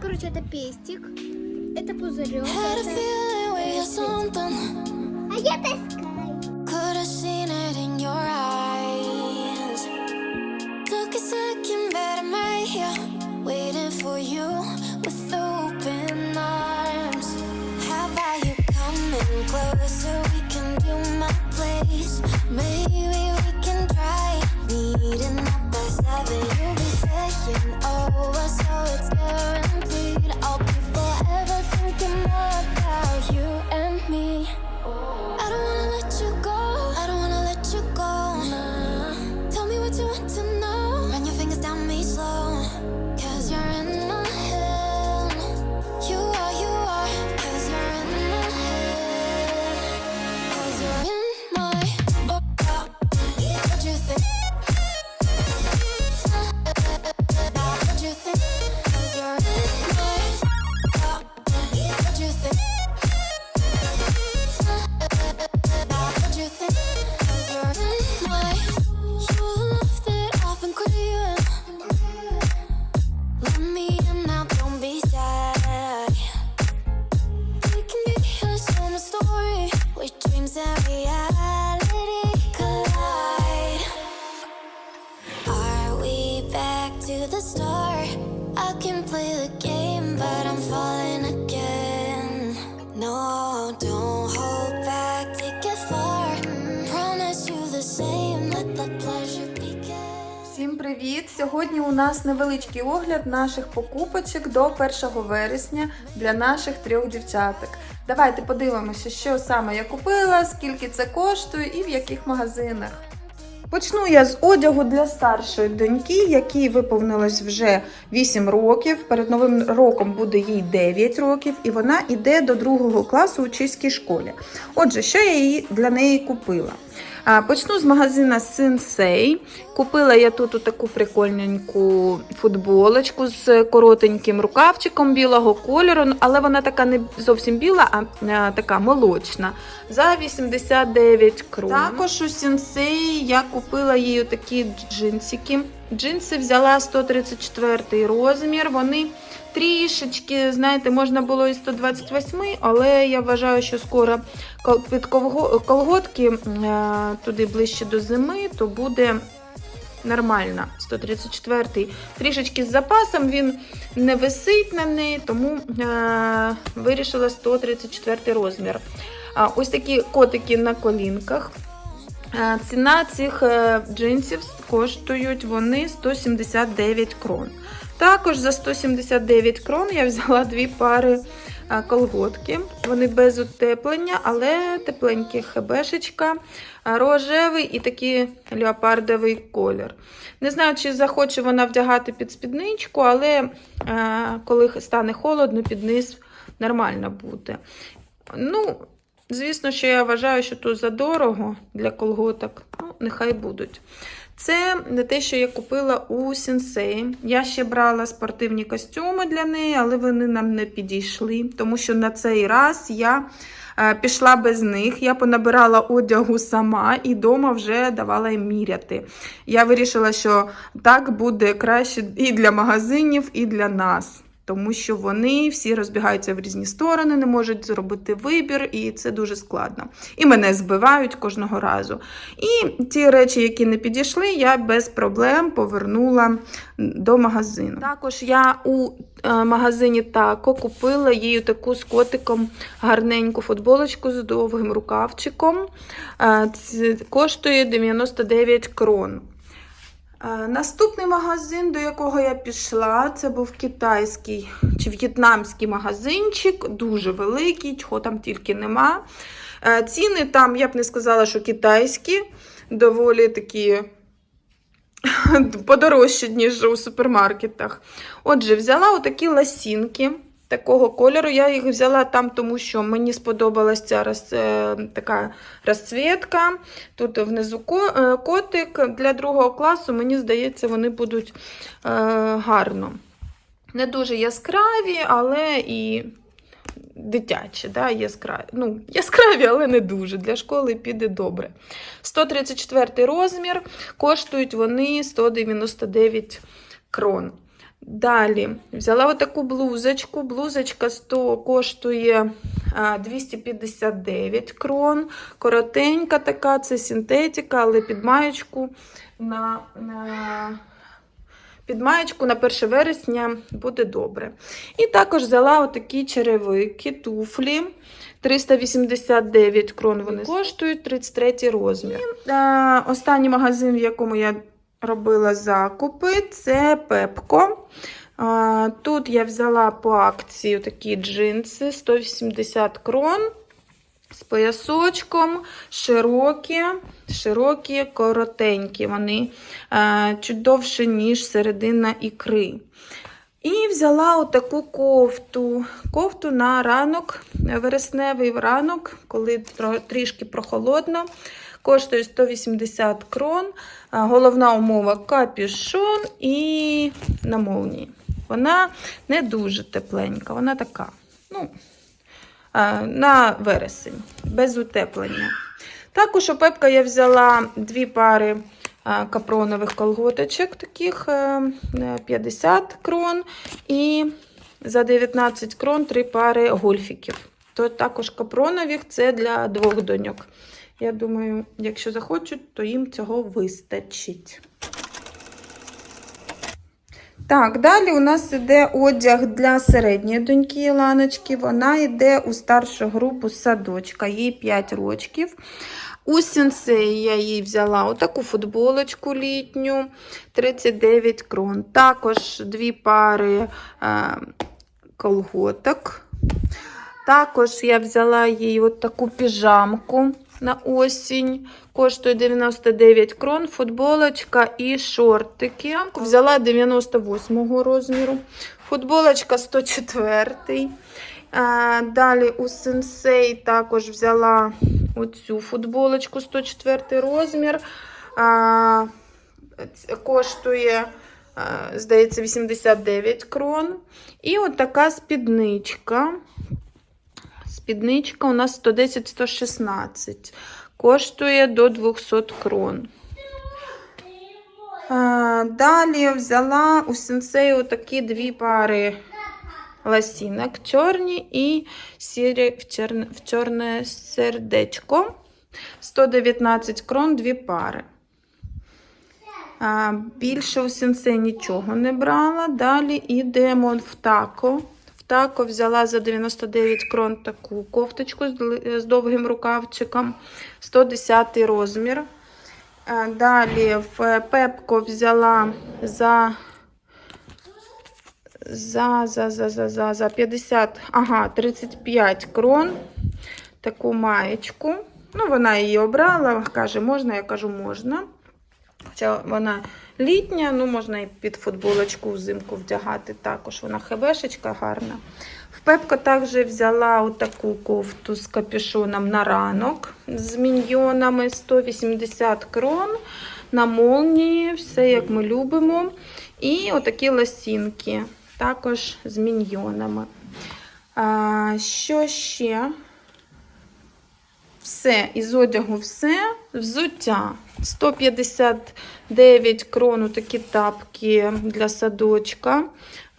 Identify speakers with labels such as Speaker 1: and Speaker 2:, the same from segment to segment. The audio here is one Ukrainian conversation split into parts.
Speaker 1: короче, это пестик. Это пузырек.
Speaker 2: Had a feeling we had something.
Speaker 1: А я таскаю.
Speaker 2: Could have seen it in your eyes. Took a second, but I'm right here, waiting for you with open arms. How about you coming closer? We can do my place. Maybe we can try meeting up by seven. over, so it's guaranteed.
Speaker 3: Привіт! Сьогодні у нас невеличкий огляд наших покупочок до 1 вересня для наших трьох дівчаток. Давайте подивимося, що саме я купила, скільки це коштує і в яких магазинах. Почну я з одягу для старшої доньки, якій виповнилось вже 8 років. Перед новим роком буде їй 9 років, і вона йде до другого класу у чеській школі. Отже, що я їй для неї купила? Почну з магазина Sensei. Купила я тут таку прикольненьку футболочку з коротеньким рукавчиком білого кольору, ну, але вона така не зовсім біла, а, така молочна. За 89 крон. Також у Sensei я купила їй такі джинсики. Джинси взяла 134 розмір. Вони трішечки, знаєте, можна було і 128, але я вважаю, що скоро під колготки е, туди ближче до зими, то буде нормально. 134 трішечки з запасом, він не висить на неї, тому е, вирішила 134 розмір. Ось такі котики на колінках. Е, Ціна цих джинсів коштують вони 179 крон. Також за 179 крон я взяла дві пари е, колготки. Вони без утеплення, але тепленькі хебешечка, е, рожевий і такий леопардовий колір. Не знаю, чи захоче вона вдягати під спідничку, але е, коли стане холодно, під низ нормально буде. Ну, Звісно, що я вважаю, що тут задорого для колготок. Ну, нехай будуть. Це те, що я купила у Сінсеї. Я ще брала спортивні костюми для неї, але вони нам не підійшли, тому що на цей раз я е, пішла без них. Я понабирала одягу сама і вдома вже давала їм міряти. Я вирішила, що так буде краще і для магазинів, і для нас. Тому що вони всі розбігаються в різні сторони, не можуть зробити вибір, і це дуже складно. І мене збивають кожного разу. І ті речі, які не підійшли, я без проблем повернула до магазину. Також я у е, магазині Тако купила їй таку з котиком гарненьку футболочку з довгим рукавчиком. Це коштує 99 крон. Наступний магазин, до якого я пішла, це був китайський чи в'єтнамський магазинчик, дуже великий, чого там тільки нема. Е, Ціни там, я б не сказала, що китайські, доволі такі подорожчі, ніж у супермаркетах. Отже, взяла отакі ласінки такого кольору. Я їх взяла там, тому що мені сподобалася ця роз, е, така розцвітка. Тут внизу е, котик для другого класу, мені здається, вони будуть е, гарно. Не дуже яскраві, але і дитячі, да, яскраві. Ну, яскраві, але не дуже. Для школи піде добре. 134 розмір, коштують вони 199 крон. Далі взяла отаку блузочку. Блузочка 100 коштує 259 крон. Коротенька така, це синтетика, але під маєчку на, на, під маєчку на 1 вересня буде добре. І також взяла отакі черевики, туфлі. 389 крон вони коштують 33 розмір. І, е, останній магазин, в якому я робила закупи, це Пепко. Тут я взяла по акції такі джинси 180 крон з поясочком, широкі, широкі, коротенькі. Вони чуть довше, ніж середина ікри. І взяла отаку кофту. Кофту на ранок, вересневий ранок, коли трішки прохолодно. Коштує 180 крон. Головна умова капюшон і на молнії. Вона не дуже тепленька, вона така. Ну, на вересень, без утеплення. Також у Пепка я взяла дві пари капронових колготочок, таких е, е, 50 крон, і за 19 крон три пари гольфіків. То також капронових це для двох доньок. Я думаю, якщо захочуть, то їм цього вистачить. Так, далі у нас йде одяг для середньої доньки Іланочки. Вона йде у старшу групу садочка, їй 5 років. У сенсеї я їй взяла отаку футболочку літню 39 крон. Також дві пари е, колготок. Також я взяла їй от таку піжамку на осінь. Коштує 99 крон, футболочка і шортики. Взяла 98 розміру. Футболочка 104. А, Далі у сенсей також взяла оцю футболочку 104 розмір. Коштує, здається, 89 крон. І от така спідничка. Спідничка у нас 110-116. Коштує до 200 крон. А, Далі взяла у сенсею такі дві пари ласінок, чорні і сірі в чорне, в чорне сердечко. 119 крон, дві пари. Більше у сенсей нічого не брала. Далі йдемо в тако. Тако взяла за 99 крон таку кофточку з довгим рукавчиком, 110 розмір. Далі в Пепко взяла за, за, за, за, за, за, за 50, ага, 35 крон таку маєчку. Ну, вона її обрала, каже, можна, я кажу, можна. Хоча вона літня, ну можна і під футболочку взимку вдягати також. Вона хебешечка гарна. В Пепко також взяла отаку кофту з капюшоном на ранок з міньйонами 180 крон на молнії, все як ми любимо. І отакі лосінки, також з міньйонами. А, що ще? Все, із одягу все. Взуття 159 крон такі тапки для садочка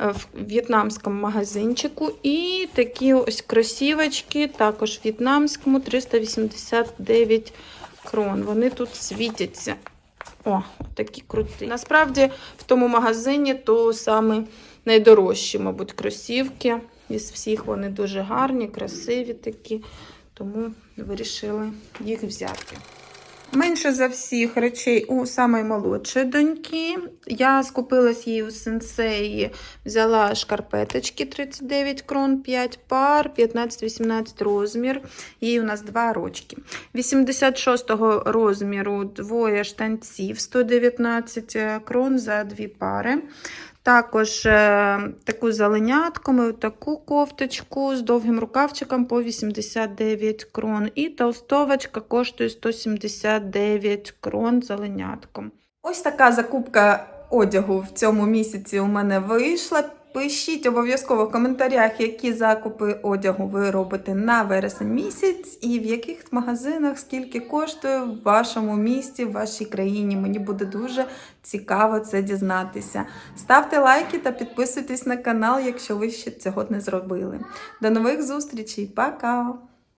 Speaker 3: е, в в'єтнамському магазинчику. І такі ось кросівочки, також в в'єтнамському 389 крон. Вони тут світяться. О, такі круті. Насправді, в тому магазині то саме найдорожчі, мабуть, кросівки. Із всіх вони дуже гарні, красиві такі тому вирішили їх взяти. Менше за всіх речей у самої молодшої доньки. Я скупилась їй у сенсеї, взяла шкарпеточки 39 крон, 5 пар, 15-18 розмір. Їй у нас 2 рочки. 86-го розміру двоє штанців, 119 крон за 2 пари. Також е, таку зеленятку, таку кофточку з довгим рукавчиком по 89 крон. І толстовочка коштує 179 крон зеленятком. Ось така закупка одягу в цьому місяці у мене вийшла. Пишіть обов'язково в коментарях, які закупи одягу ви робите на вересень місяць, і в яких магазинах скільки коштує в вашому місті, в вашій країні. Мені буде дуже цікаво це дізнатися. Ставте лайки та підписуйтесь на канал, якщо ви ще цього не зробили. До нових зустрічей, пока!